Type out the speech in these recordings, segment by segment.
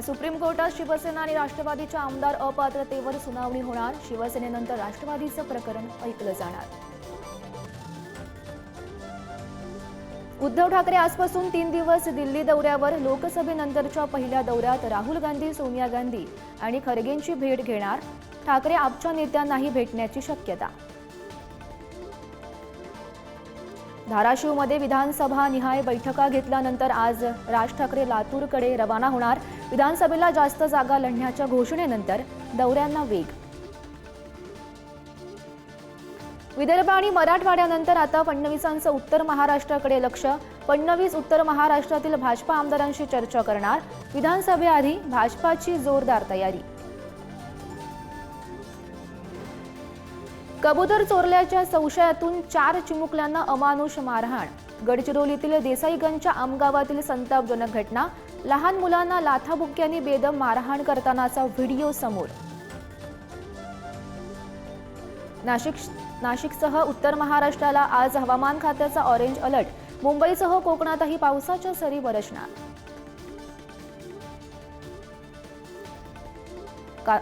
Supreme कोर्टात शिवसेना आणि राष्ट्रवादीच्या आमदार अपात्रतेवर सुनावणी होणार. शिवसेनेनंतर राष्ट्रवादीचं प्रकरण ऐकलं जाणार. उद्धव ठाकरे आजपासून तीन दिवस दिल्ली दौऱ्यावर. लोकसभेनंतरच्या पहिल्या दौऱ्यात राहुल गांधी सोनिया गांधी आणि खरगेंची भेट घेणार. ठाकरे आपच्या नेत्यांनाही भेटण्याची शक्यता धाराशिवमध्ये विधानसभा निहाय बैठका घेतल्यानंतर आज राज ठाकरे लातूरकडे रवाना होणार. विधानसभेला जास्त जागा लढण्याच्या घोषणेनंतर दौऱ्यांना वेग. विदर्भ आणि मराठवाड्यानंतर आता फडणवीसांचं उत्तर महाराष्ट्राकडे लक्ष. फडणवीस उत्तर महाराष्ट्रातील भाजपा आमदारांशी चर्चा करणार. विधानसभेआधी भाजपाची जोरदार तयारी. कबूतर चोरल्याच्या संशयातून चार चिमुकल्यांना अमानुष मारहाण. गडचिरोलीतील देसाईगंजच्या आमगावातील संतापजनक घटना. लहान मुलांना लाथाबुक्क्यांनी बेदम मारहाण करतानाचा व्हिडिओ समोर. नाशिक नाशिकसह उत्तर महाराष्ट्राला आज हवामान खात्याचा ऑरेंज अलर्ट मुंबईसह कोकणातही पावसाच्या सरी बरसणार. का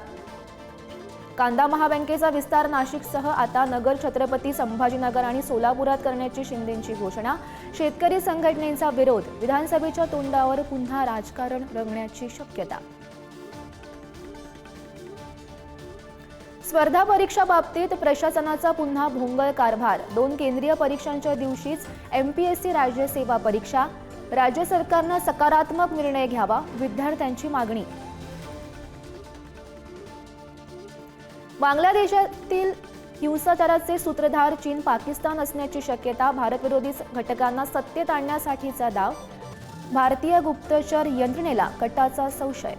कांदा महाबँकेचा विस्तार नाशिकसह आता नगर छत्रपती संभाजीनगर आणि सोलापुरात करण्याची शिंदेंची घोषणा. शेतकरी संघटनेचा विरोध विधानसभेच्या तोंडावर पुन्हा राजकारण रंगण्याची शक्यता. स्पर्धा परीक्षा बाबतीत प्रशासनाचा पुन्हा भोंगळ कारभार. दोन केंद्रीय परीक्षांच्या दिवशीच एमपीएससी राज्य सेवा परीक्षा. राज्य सरकारनं सकारात्मक निर्णय घ्यावा विद्यार्थ्यांची मागणी. बांगलादेशातील हिंसाचाराचे सूत्रधार चीन पाकिस्तान असण्याची शक्यता भारतविरोधी घटकांना सत्तेत आणण्यासाठीचा दाव भारतीय गुप्तचर यंत्रणेला कटाचा संशय.